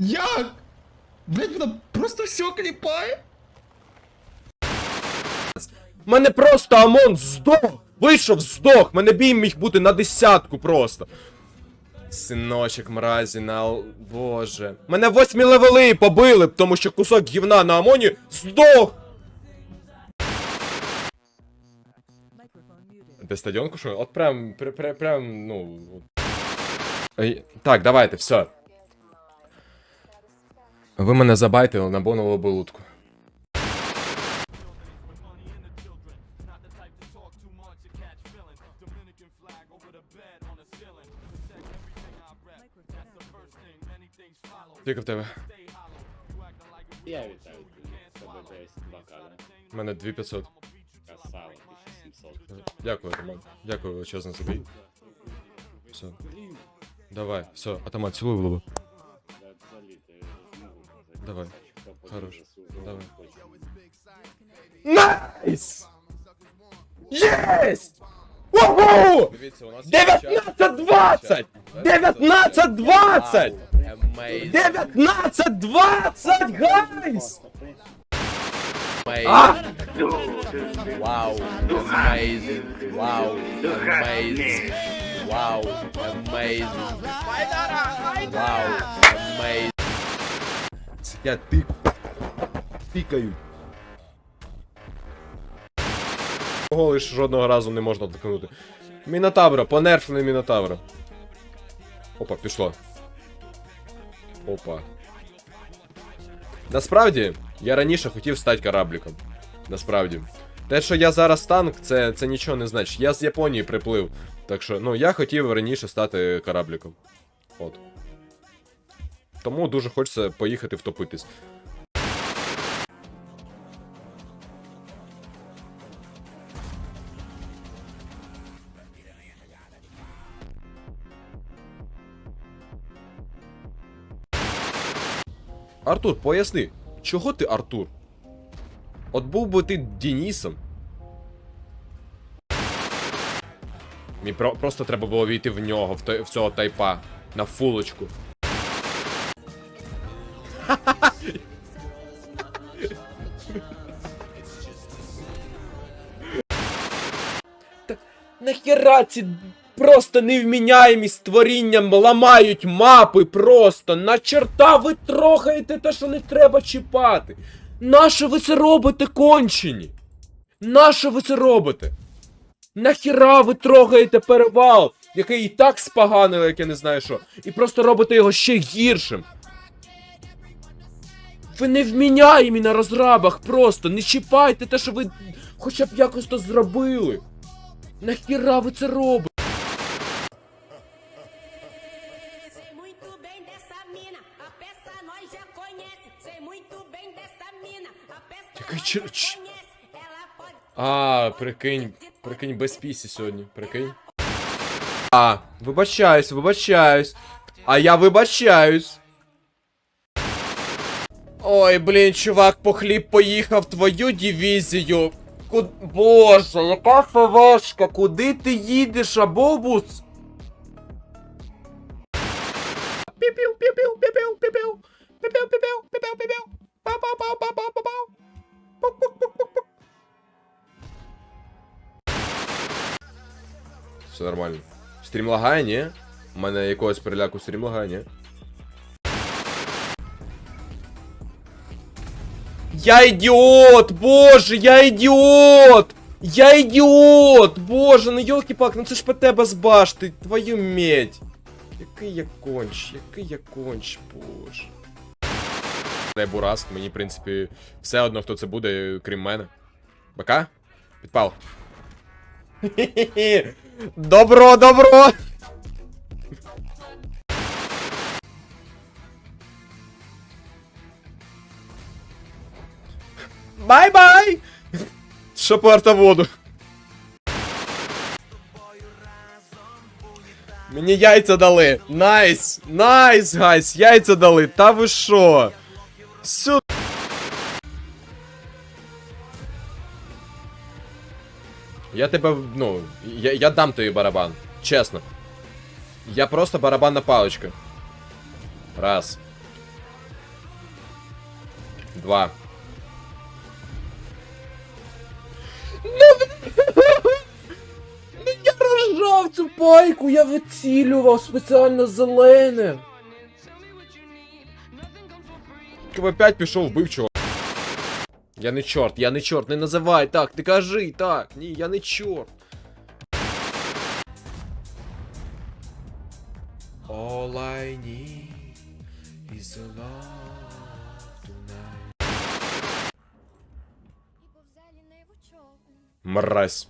Як? Блять, вона просто все кліпає? Мене просто Амон здох! Вийшов, здох! Мене бій міг бути на десятку просто. Синочок мразі на Боже. Мене восьмі левели побили, тому що кусок гівна на Амоні здох! Де стадіон кушує? От прям, прям, прям, ну. Так, давайте, все. Ви мене забайтили на бонову болутку. Скільки в тебе? Я вітаю тебе. З десь два кадри. У мене 2500. Красава, 1700. Дякую, Атаман. Дякую величезно за бій. Все. Давай, все, Атаман, цілуй в лобу. Давай. Хорош. Давай. Найс! Єсть! Уху! Дивіться, у нас є час. 19-20! 19-20! Amazing. 19-20, гайс! Amazing. Wow. Amazing. Wow. Amazing. Wow. Amazing. Wow. Amazing. Я тик. Тикаю. Його лиш жодного разу не можна доткнути. Мінотавра, понерфлений Мінотавра. Опа, пішло. Опа. Насправді, я раніше хотів стати корабліком. Насправді. Те, що я зараз танк, це, це нічого не значить. Я з Японії приплив. Так що, ну, я хотів раніше стати корабліком. От. Тому дуже хочеться поїхати втопитись. Артур, поясни, чого ти Артур? От був би ти Денісом. Мені про- просто треба було війти в нього, в, в цього тайпа, на фулочку. Нахера ці просто невміняємі створінням ламають мапи просто. На черта ви трогаєте те, що не треба чіпати. Нащо ви це робите, кончені? Нащо ви це робите? Нахіра ви трогаєте перевал, який і так споганили, як я не знаю що, і просто робите його ще гіршим. Ви не вміняємі на розрабах просто, не чіпайте те, що ви хоча б якось то зробили. Нахіра ви це робите? Ч- А, прикинь, прикинь, без пісі сьогодні, прикинь. А, вибачаюсь, вибачаюсь. А я вибачаюсь. Ой, блін, чувак, по хліб поїхав твою дивізію. Ку... Боже, яка фавашка, куди ти їдеш, абобус? Піпів, піпів, піпів, піпів. Піпів, піпів, піпів, піпів. Па-па-па-па-па-па-па. Пук-пук-пук-пук-пук. Все нормально. Стрім лагає, ні? У мене якогось переляку стрім лагає, ні? Я ідіот! Боже, я ідіот! Я ідіот! Боже, ну йолки-пак, ну це ж по тебе з башти, твою медь. Який я конч, який я конч, боже. Дай Бураск, мені, в принципі, все одно, хто це буде, крім мене. БК? Підпал. Добро, добро! Бай-бай! Що по артоводу? Мені яйця дали. Найс! Найс, гайс! Яйця дали! Та ви що? Сю... Я тебе, ну, я, я дам тобі барабан. Чесно. Я просто барабанна паличка. Раз. Два. Я цю пайку, я вицілював спеціально зелене. КВ5 пішов, вбив чого. Я не чорт, я не чорт, не називай так, ти кажи так. Ні, я не чорт. All I need is a love tonight. Мразь.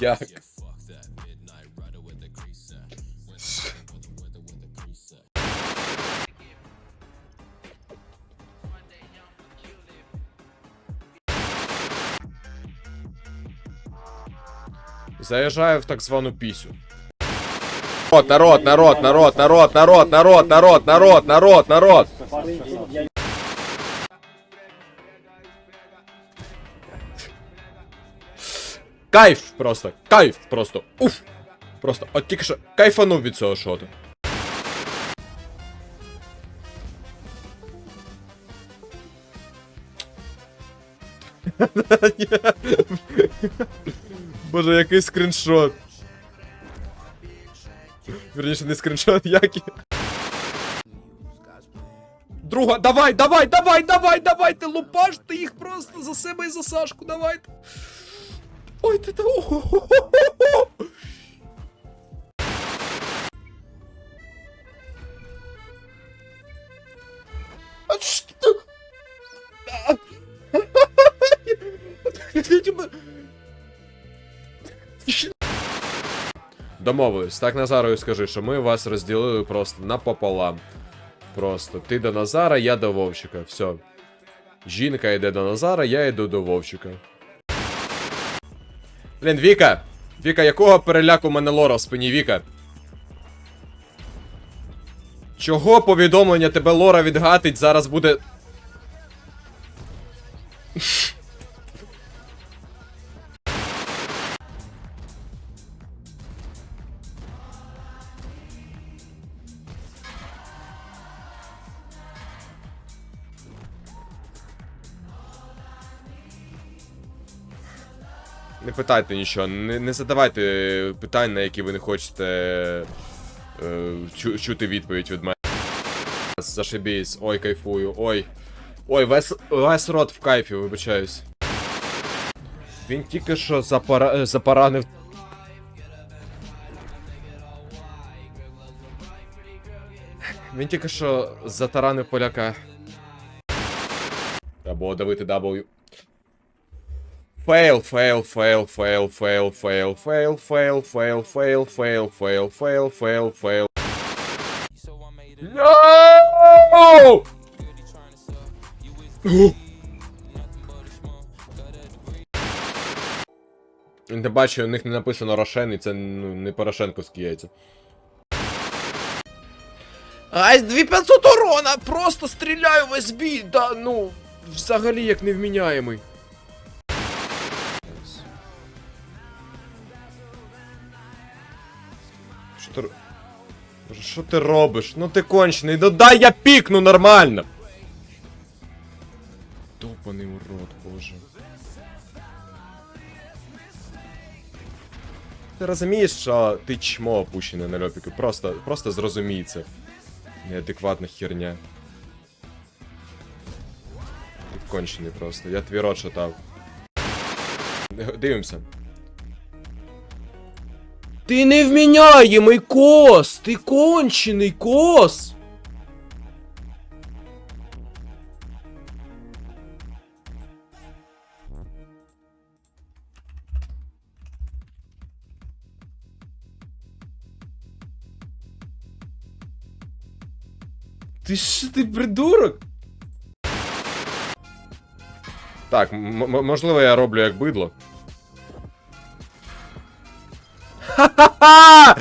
Як? Заїжджаю в так звану пісю. Народ, народ, народ, народ, народ, народ, народ, народ, народ, народ. Кайф просто, кайф просто. Уф. Просто, от тільки що кайфанув від цього шоту. Боже, який скріншот. Верніше, не скріншот, який. Друга, давай, давай, давай, давай, давай, ти лупаш, ти їх просто за себе і за Сашку, давай. Ой, ти та. А тебе- Домовились, так Назарою скажи, що ми вас розділили просто напополам. Просто ти до Назара, я до Вовчика. Все. Жінка йде до Назара, я йду до Вовчика. Блін, Віка! Віка, якого переляку мене лора в спині, Віка? Чого повідомлення тебе лора відгатить зараз буде. Питайте нічого, не, не задавайте питань, на які ви не хочете е, чу, чути відповідь від мене. Зашибісь, ой, кайфую, ой. Ой, весь, весь рот в кайфі, вибачаюсь. Він тільки що запара, е, запаранив. Він тільки що затаранив поляка. Було давити W. Fail, fail, fail, fail, fail, fail, fail, fail, fail, fail, fail, fail, fail, fail, fail. No! Не бачу, у них не написано Рошен, і це ну, не Порошенковські яйця. Ай, 2500 урона! Просто стріляю весь бій! Да, ну, взагалі як невміняємий. Що ти робиш? Ну ти кончений, ну дай я пікну нормально! Топаний урод, боже. Ти розумієш, що ти чмо опущене на льопіку. Просто, просто зрозумій це. Неадекватна херня. Ти кончений просто. Я твій рот шатав. Дивимося. Ти невміняємий кос! Ти кончений кос! Ти що ти придурок? Так, можливо, я роблю як бидло.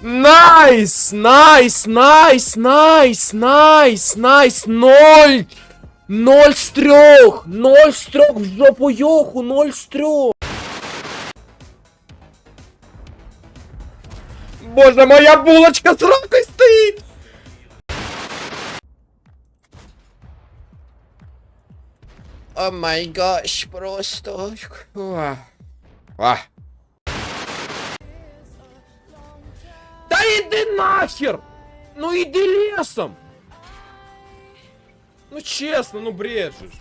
Найс, найс, найс, найс, найс, найс, ноль. Ноль с трех, ноль с трех, в жопу Йоху, ноль с трех. Боже, моя булочка с ракой стоит. О май гаш, просто... А. Ах. Та іди нахер! Ну іди лесом! Ну чесно, ну брешеш.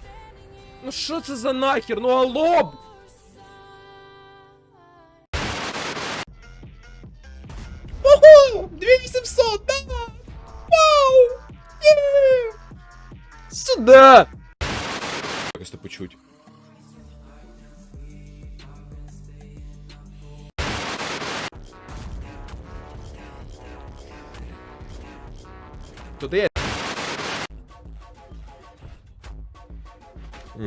Ну що це за нахер? Ну алло! б- Ого! 2800, да! Вау! Є! Сюда!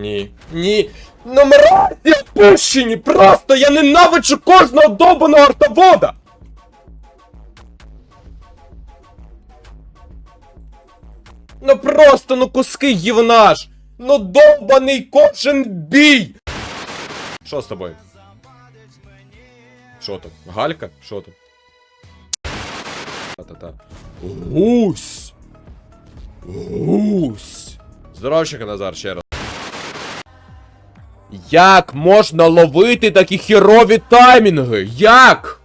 Ні. Ні. Номера опущені! Просто я ненавиджу кожного добаного артовода! Ну просто, ну куски гівнаш! Ну довбаний кожен бій! Що з тобою? Що там? Галька? Що там? Та-та-та. Гусь! Гусь! Здоровчика, Назар, ще раз. Як можна ловити такі херові таймінги? Як?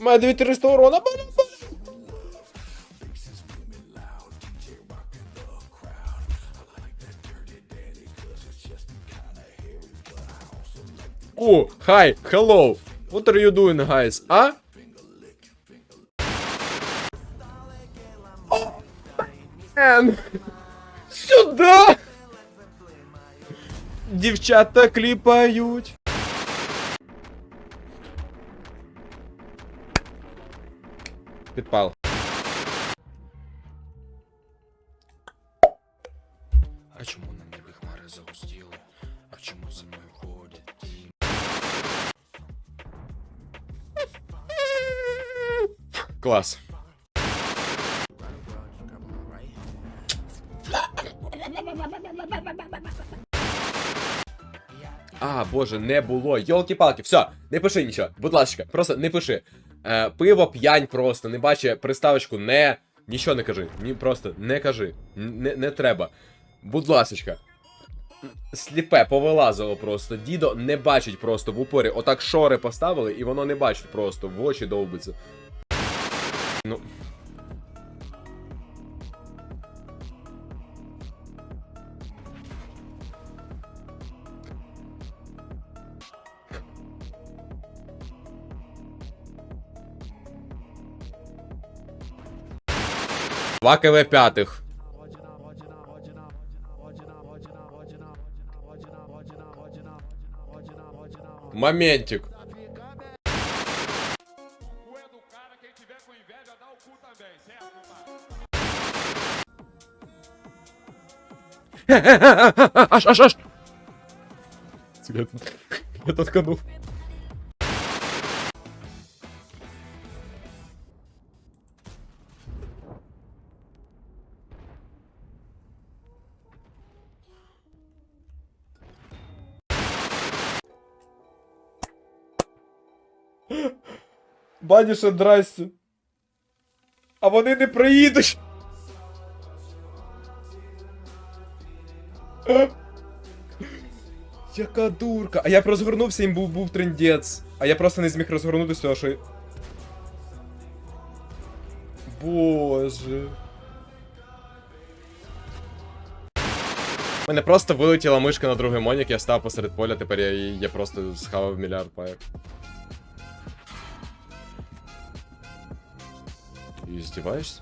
Має 2300 урона! О, hi, hello. What are you doing, guys? А? man. Сюда! Дівчата кліпають. Підпал. А чому на небі хмари загустіли? А чому за мною ходять? Клас. Боже, не було. Йолки-палки, все, не пиши нічого. Будь ласка, просто не пиши. Е, пиво п'янь просто, не бачи приставочку не. Нічого не кажи. Ні, просто не кажи. Не, не треба. Будь ласочка. Сліпе, повилазило просто. Дідо не бачить просто в упорі. Отак шори поставили, і воно не бачить просто. В очі довбиться. Ну. Два КВ п'ятих. Моментик. Аж, аж, аж. Я, я тосканув. Баніше, здрасте. А вони не приїдуть. Яка дурка. А я б розгорнувся, їм був, був трендець. А я просто не зміг розгорнутися, тому що. Боже. Мене просто вилетіла мишка на другий монік, я став посеред поля, тепер я, я просто схавав мільярд паєк. І здіваєшся?